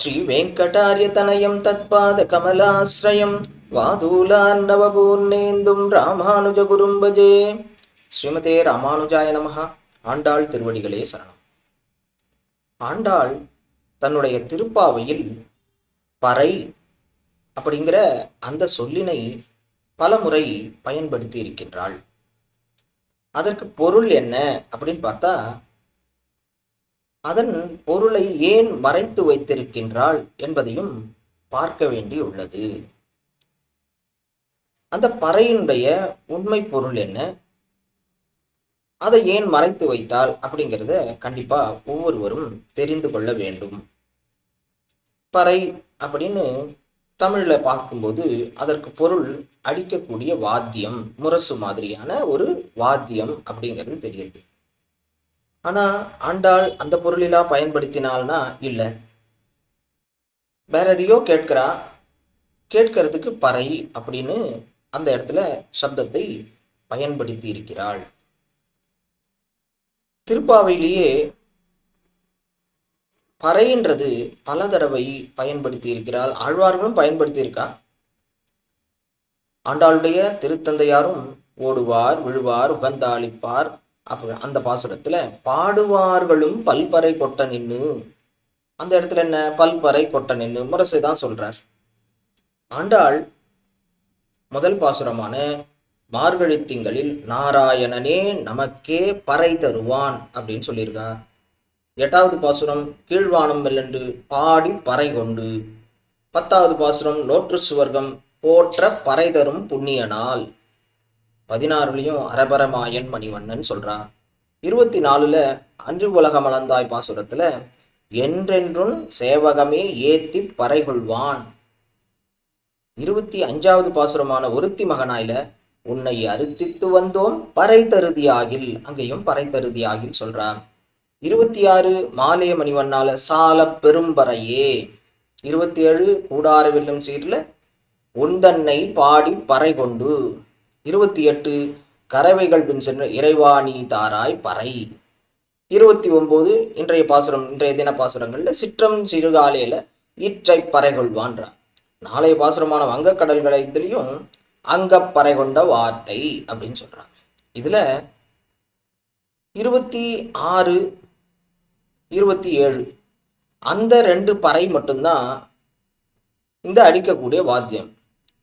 ஸ்ரீவேங்கடாரியதனயம் தத்பாத கமலாசிரயம் வாதூலார்ணவபூர்ணேந்தும் ராமானுஜகுரும் பஜே ஸ்ரீமதே ராமானுஜாய நமகா ஆண்டாள் திருவடிகளே சரணம். ஆண்டாள் தன்னுடைய திருப்பாவையில் பறை அப்படிங்கிற அந்த சொல்லினை பல முறை பயன்படுத்தி இருக்கின்றாள். அதற்கு பொருள் என்ன அப்படின்னு பார்த்தா அதன் பொருளை ஏன் மறைத்து வைத்திருக்கின்றாள் என்பதையும் பார்க்க வேண்டியுள்ளது. அந்த பறையினுடைய உண்மை பொருள் என்ன? அதை ஏன் மறைத்து வைத்தால் அப்படிங்கிறத கண்டிப்பா ஒவ்வொருவரும் தெரிந்து கொள்ள வேண்டும். பறை அப்படின்னு தமிழ்ல பார்க்கும்போது அதற்கு பொருள் அடிக்கக்கூடிய வாத்தியம் முரசு மாதிரியான ஒரு வாத்தியம் அப்படிங்கிறது தெரியுது ஆனால் ஆண்டாள் அந்த பொருளிலா பயன்படுத்தினால்னா இல்லை. வேற எதையோ கேட்கிறா. கேட்கறதுக்கு பறை அப்படின்னு அந்த இடத்துல சப்தத்தை பயன்படுத்தி இருக்கிறாள். திருப்பாவையிலேயே பறைன்றது பல தடவை பயன்படுத்தி இருக்கிறாள். ஆழ்வார்களும் பயன்படுத்தி இருக்கா? ஆண்டாளுடைய திருத்தந்தையாரும் ஓடுவார் விழுவார் உகந்தாளிப்பார். அப்போ அந்த பாசுரத்துல பாடுவார்களும் பல்பறை கொட்ட நின்னு அந்த இடத்துல என்ன? பல்பறை கொட்ட நின்னு முரசை தான் சொல்றார். ஆண்டாள் முதல் பாசுரமான மார்கழி திங்களில் நாராயணனே நமக்கே பறை தருவான் அப்படின்னு சொல்லியிருக்கா. எட்டாவது பாசுரம் கீழ்வானம் வெல்லண்டு பாடி பறை கொண்டு பத்தாவது பாசுரம் நோற்று சுவர்க்கம் போற்ற பறை தரும் புண்ணிய நாள் பதினாறுலையும் அரபரமாயன் மணிவண்ணன் சொல்கிறான் இருபத்தி நாலுல அன்று உலகம் அளந்தாய் பாசுரத்துல என்றென்றும் சேவகமே ஏத்தி பறை கொள்வான் இருபத்தி அஞ்சாவது பாசுரமான ஒருத்தி மகனாயில உன்னை அறுத்தித்து வந்தோம் பறை தருதியாகில் அங்கேயும் பறை தருதியாகில் சொல்றார் இருபத்தி ஆறு மாலைய மணிவண்ணால சால பெரும்பறையே. இருபத்தி ஏழு கூடார வெல்லும் சீர்ல உந்தன்னை பாடி பறை கொண்டு இருபத்தி எட்டு கறவைகள் பின் சென்று இறைவாணி தாராய் பறை. இருபத்தி ஒன்பது இன்றைய பாசுரம் இன்றைய தின பாசுரங்கள்ல சிற்றம் சிறுகாலையில ஈற்றை பறை கொள்வான்றார் நாளைய பாசுரமான வங்கக்கடல்களை இதுலேயும் அங்கப்பறை கொண்ட வார்த்தை அப்படின்னு சொல்றாங்க இதுல இருபத்தி ஆறு இருபத்தி ஏழு அந்த ரெண்டு பறை மட்டும்தான் இந்த அடிக்கக்கூடிய வாத்தியம்.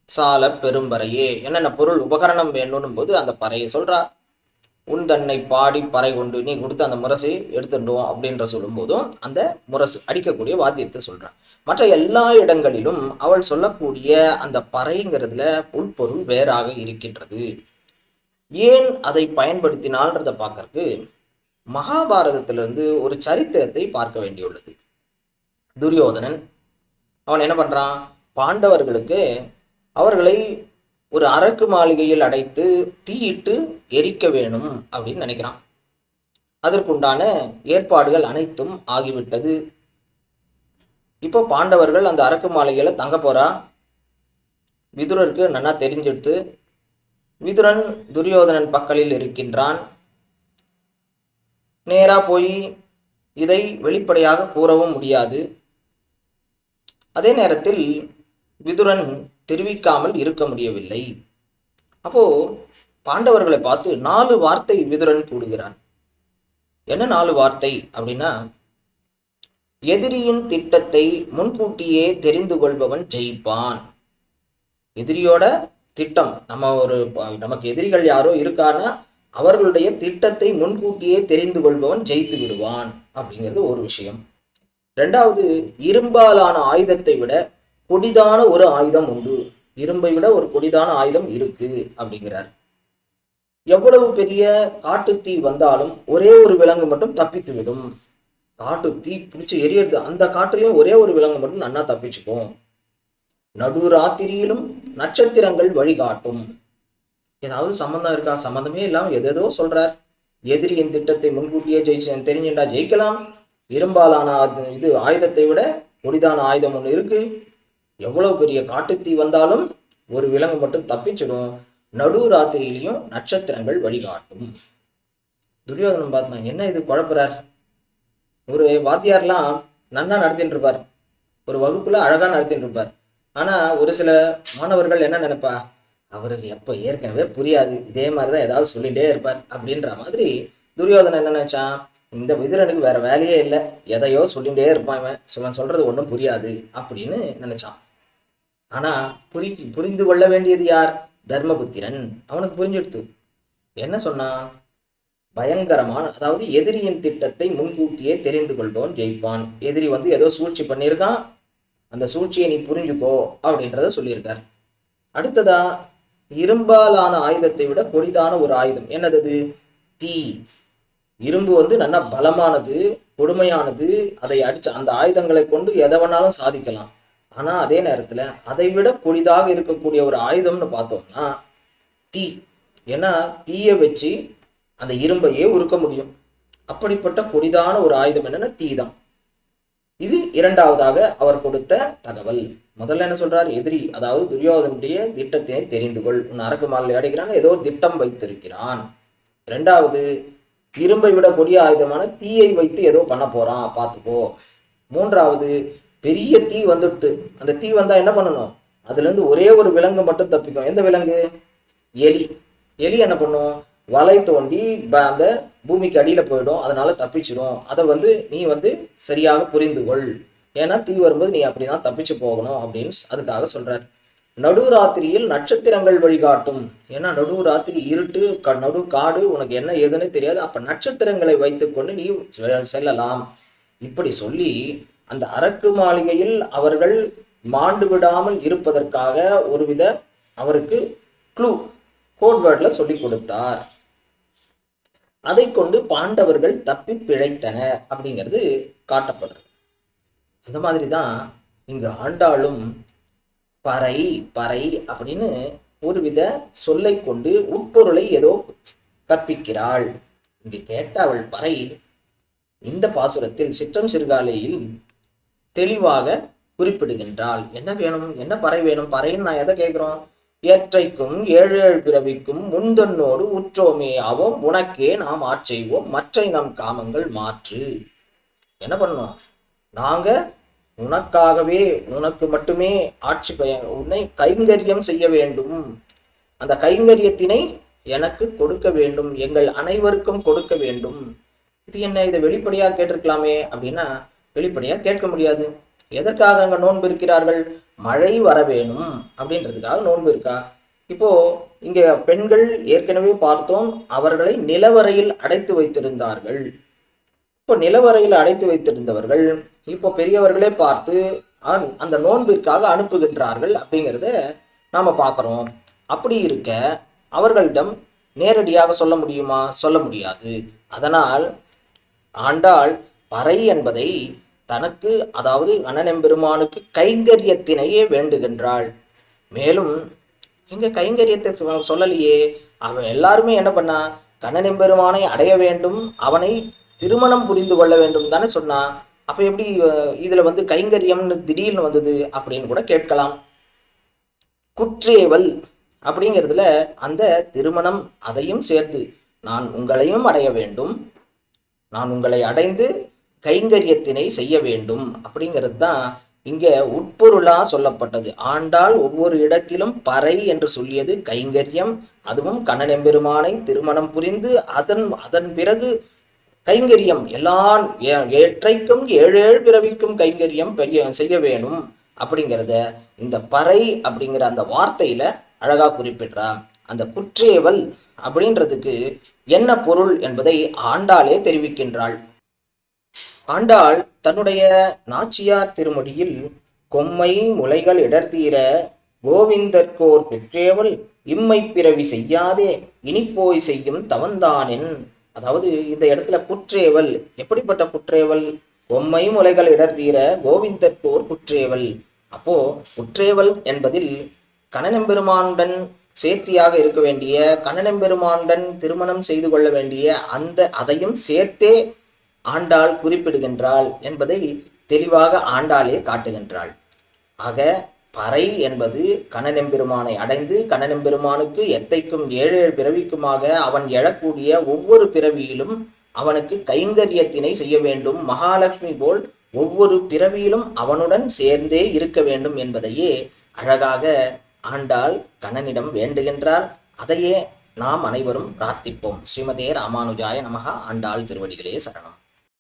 சால பெரும்பறையே. என்னென்ன பொருள் உபகரணம் வேணும்னும் போது அந்த பறையை சொல்றா. உன் தன்னை பாடி பறை கொண்டு நீ கொடுத்த அந்த முரசை எடுத்துட்டோம் அப்படின்ற சொல்லும்போதும் அந்த முரசு அடிக்கக்கூடிய வாத்தியத்தை சொல்றான் மற்ற எல்லா இடங்களிலும் அவள் சொல்லக்கூடிய அந்த பறைங்கிறதுல உள்பொருள் வேறாக இருக்கின்றது. ஏன் அதை பயன்படுத்தினால்ன்றத பார்க்கறதுக்கு மகாபாரதத்திலிருந்து ஒரு சரித்திரத்தை பார்க்க வேண்டியுள்ளது. துரியோதனன் அவன் என்ன பண்றான்? பாண்டவர்களுக்கு அவர்களை ஒரு அரக்கு மாளிகையில் அடைத்து தீயிட்டு எரிக்க வேணும் அப்படின்னு நினைக்கிறான். அதற்குண்டான ஏற்பாடுகள் அனைத்தும் ஆகிவிட்டது. இப்போ பாண்டவர்கள் அந்த அரக்கு மாளிகையில் தங்க போறா? விதுரருக்கு நன்னா தெரிஞ்செடுத்து விதுரன் துரியோதனன் பக்கலில் இருக்கின்றான். நேராக போய் இதை வெளிப்படையாக கூறவும் முடியாது. அதே நேரத்தில் விதுரன் தெரிவிக்காமல் இருக்க முடியவில்லை. அப்போ பாண்டவர்களை பார்த்து நாலு வார்த்தை விதுரன் கூடுகிறான் என்ன நாலு வார்த்தை அப்படின்னா எதிரியின் திட்டத்தை முன்கூட்டியே தெரிந்து கொள்பவன் ஜெயிப்பான். எதிரியோட திட்டம் நம்ம ஒரு நமக்கு எதிரிகள் யாரோ இருக்கான்னா அவர்களுடைய திட்டத்தை முன்கூட்டியே தெரிந்து கொள்பவன் ஜெயித்து விடுவான் அப்படிங்கிறது ஒரு விஷயம். ரெண்டாவது இரும்பாலான ஆயுதத்தை விட கொடிதான ஒரு ஆயுதம் உண்டு. இரும்பை விட ஒரு கொடிதான ஆயுதம் இருக்கு அப்படிங்கிறார். எவ்வளவு பெரிய காட்டுத்தீ வந்தாலும் ஒரே ஒரு விலங்கு மட்டும் தப்பித்து விடும் காட்டு தீ பிடிச்சி எரியறது அந்த காட்டுலயும் ஒரே ஒரு விலங்கு மட்டும் நன்னா தப்பிச்சுக்கும். நடு ராத்திரியிலும் நட்சத்திரங்கள் வழிகாட்டும். ஏதாவது சம்மந்தம் இருக்கா? சம்மந்தமே இல்லாம எதேதோ சொல்றார். எதிரியின் திட்டத்தை முன்கூட்டியே ஜெயிச்சு தெரிஞ்சுண்டா ஜெயிக்கலாம். இரும்பாலான இது ஆயுதத்தை விட கொடிதான ஆயுதம் ஒன்று இருக்கு. எவ்வளவு பெரிய காட்டுத்தீ வந்தாலும் ஒரு விலங்கு மட்டும் தப்பிச்சிடும். நடு ராத்திரியிலையும் நட்சத்திரங்கள் வழிகாட்டும். துரியோதனன் பார்த்தான் என்ன இது குழப்புறார்? ஒரு வாத்தியார்லாம் நன்னா நடத்திட்டு இருப்பார் ஒரு வகுப்புல அழகா நடத்திட்டு இருப்பார் ஆனா ஒரு சில மாணவர்கள் என்ன நினைப்பா? அவருக்கு எப்போ ஏற்கனவே புரியாது. இதே மாதிரி தான் ஏதாவது சொல்லிட்டே இருப்பார். அப்படின்ற மாதிரி துரியோதனன் என்ன நினைச்சான்? இந்த விதுரனுக்கு வேற வேலையே இல்லை. எதையோ சொல்லிட்டே இருப்பான் இவன். சொல்றது ஒன்றும் புரியாது. அப்படின்னு நினைச்சான். ஆனால் புரி புரிந்து கொள்ள வேண்டியது யார்? தர்மபுத்திரன். அவனுக்கு புரிஞ்சிடுத்து. என்ன சொன்னான் பயங்கரமான அதாவது எதிரியின் திட்டத்தை முன்கூட்டியே தெரிந்து கொள்பவன் ஜெயிப்பான். எதிரி வந்து ஏதோ சூழ்ச்சி பண்ணியிருக்கான். அந்த சூழ்ச்சியை நீ புரிஞ்சுக்கோ அப்படின்றத சொல்லியிருக்கார். அடுத்ததா இரும்பாலான ஆயுதத்தை விட கொடிதான ஒரு ஆயுதம். என்னது தீ. இரும்பு வந்து நல்லா பலமானது கொடுமையானது. அதை அடிச்சு அந்த ஆயுதங்களை கொண்டு எதை வேணாலும் சாதிக்கலாம். ஆனால் அதே நேரத்தில் அதை விட கொடிதாக இருக்கக்கூடிய ஒரு ஆயுதம்னு பார்த்தோம்னா தீ. ஏன்னா தீயை வச்சு அந்த இரும்பையே உருக்க முடியும். அப்படிப்பட்ட கொடிதான ஒரு ஆயுதம் என்னன்னா தீ தான் இது இரண்டாவதாக அவர் கொடுத்த தகவல். முதல்ல என்ன சொல்றாரு? எதிரி அதாவது துரியோதனுடைய திட்டத்தினை தெரிந்து கொள். உன் அரக்கு மாலை அடைக்கிறான் ஏதோ திட்டம் வைத்திருக்கிறான். இரண்டாவது இரும்பை விட கொடிய ஆயுதமான தீயை வைத்து ஏதோ பண்ண போறான். பார்த்துக்கோ. மூன்றாவது பெரிய தீ வந்துடுது அந்த தீ வந்தா என்ன பண்ணணும்? அதுலேருந்து ஒரே ஒரு விலங்கு மட்டும் தப்பிக்கும். எந்த விலங்கு? எலி. எலி என்ன பண்ணும்? வலை தோண்டி ப- அந்த பூமிக்கு அடியில் போயிடும். அதனால தப்பிச்சிடும். அதை வந்து நீ வந்து சரியாக புரிந்து கொள். ஏன்னா தீ வரும்போது நீ அப்படிதான் தப்பிச்சு போகணும் அப்படின்னு அதுக்காக சொல்கிறார் நடுராத்திரியில் நட்சத்திரங்கள் வழிகாட்டும். ஏன்னா நடுராத்திரி இருட்டு க- நடு காடு உனக்கு என்ன ஏதுன்னு தெரியாது. அப்போ நட்சத்திரங்களை வைத்துக்கொண்டு நீ செ- செல்லலாம். இப்படி சொல்லி அந்த அரக்கு மாளிகையில் அவர்கள் மாண்டு விடாமல் இருப்பதற்காக ஒருவித அவருக்கு க்ளூ கோட்வேர்டில் சொல்லி கொடுத்தார். அதை கொண்டு பாண்டவர்கள் தப்பி பிழைத்தனர் அப்படிங்கிறது காட்டப்படுறது. அந்த மாதிரி தான் இங்கு ஆண்டாளும் பறை பறை அப்படின்னு ஒருவித சொல்லை கொண்டு உட்பொருளை ஏதோ கற்பிக்கிறாள். இங்கு கேட்ட அவள் பறை இந்த பாசுரத்தில் சிற்றம் சிறுகாலையில் தெளிவாக குறிப்பிடுகின்றாள். என்ன வேணும்? என்ன பறை வேணும்? பறைன்னு நான் எதை கேட்கிறோம்? ஏற்றைக்கும் ஏழு ஏழு பிறவிக்கும் முந்தன்னோடு உற்றோமே ஆவோம். உனக்கே நாம் ஆட்செய்வோம் மற்றை நம் காமங்கள் மாற்று. என்ன பண்ணோம்? நாங்க உனக்காகவே உனக்கு மட்டுமே ஆட்சி பய உன்னை கைங்கரியம் செய்ய வேண்டும். அந்த கைங்கரியத்தினை எனக்கு கொடுக்க வேண்டும். எங்கள் அனைவருக்கும் கொடுக்க வேண்டும். இது என்ன? இதை வெளிப்படையா கேட்டிருக்கலாமே. அப்படின்னா வெளிப்படையாக கேட்க முடியாது. எதற்காக அங்கே நோன்பு இருக்கிறார்கள்? மழை வர வேணும் அப்படின்றதுக்காக நோன்பு இருக்கா? இப்போ இங்கே பெண்கள் ஏற்கனவே பார்த்தோம் அவர்களை நிலவரையில் அடைத்து வைத்திருந்தார்கள். இப்போ நிலவரையில் அடைத்து வைத்திருந்தவர்கள் இப்போ பெரியவர்களே பார்த்து அந்- அந்த நோன்பிற்காக அனுப்புகின்றார்கள் அப்படிங்கிறத நாம் பார்க்குறோம். அப்படி இருக்க அவர்களிடம் நேரடியாக சொல்ல முடியுமா? சொல்ல முடியாது. அதனால் ஆண்டாள் பறை என்பதை தனக்கு அதாவது அண்ணனெம்பெருமானுக்கு கைங்கரியத்தினையே வேண்டுகின்றாள். மேலும் இங்க கைங்கரியத்தை சொல்லலையே. அவன் எல்லாருமே என்ன பண்ணா கண்ணனெம்பெருமானை அடைய வேண்டும் அவனை திருமணம் புரிந்து கொள்ள வேண்டும் தானே சொன்னா. அப்ப எப்படி இதில் இதுல வந்து கைங்கரியம்னு திடீர்னு வந்தது அப்படின்னு கூட கேட்கலாம். குற்றேவல் அப்படிங்கிறதுல அந்த திருமணம் அதையும் சேர்த்து நான் உங்களையும் அடைய வேண்டும். நான் உங்களை அடைந்து கைங்கரியத்தினை செய்ய வேண்டும். அப்படிங்கிறது தான் இங்கே உட்பொருளா சொல்லப்பட்டது. ஆண்டாள் ஒவ்வொரு இடத்திலும் பறை என்று சொல்லியது கைங்கரியம் அதுவும் கண்ணனெம்பெருமானை திருமணம் புரிந்து அதன் அதன் பிறகு கைங்கரியம். எல்லா ஏ- ஏற்றைக்கும் ஏழு ஏழு பிறவிக்கும் கைங்கரியம் பெரிய செய்ய வேணும் அப்படிங்கிறத இந்த பறை அப்படிங்கிற அந்த வார்த்தையில அழகா குறிப்பிடுறா அந்த குற்றேவல் அப்படின்றதுக்கு என்ன பொருள் என்பதை ஆண்டாளே தெரிவிக்கின்றாள். ஆண்டாள் தன்னுடைய நாச்சியார் திருமொழியில் கொம்மை முளைகள் இடர்தீர கோவிந்தற்கோர் குற்றேவல் இம்மை பிறவி செய்யாதே இனிப்போய் செய்யும் தவந்தானின்? அதாவது இந்த இடத்துல குற்றேவல் எப்படிப்பட்ட குற்றேவல்? கொம்மை முலைகள் இடர்தீர கோவிந்தற்கோர் குற்றேவல். அப்போ குற்றேவல் என்பதில் கண்ணனெம்பெருமானுடன் சேர்த்தியாக இருக்க வேண்டிய கண்ணனெம்பெருமானுடன் திருமணம் செய்து கொள்ள வேண்டிய அந்த அதையும் சேர்த்தே ஆண்டாள் குறிப்பிடுகின்றாள் என்பதை தெளிவாக ஆண்டாளே காட்டுகின்றாள். ஆக பறை என்பது கண்ணனெம்பெருமானை அடைந்து கண்ணனெம்பெருமானுக்கு எத்தைக்கும் ஏழு ஏழு பிறவிக்குமாக அவன் எழக்கூடிய ஒவ்வொரு பிறவியிலும் அவனுக்கு கைங்கரியத்தினை செய்ய வேண்டும். மகாலட்சுமி போல் ஒவ்வொரு பிறவியிலும் அவனுடன் சேர்ந்தே இருக்க வேண்டும் என்பதையே அழகாக ஆண்டாள் கண்ணனிடம் வேண்டுகின்றார். அதையே நாம் அனைவரும் பிரார்த்திப்போம். ஸ்ரீமதே ராமானுஜாய நமகா. ஆண்டாள் திருவடிகளே சரணம்.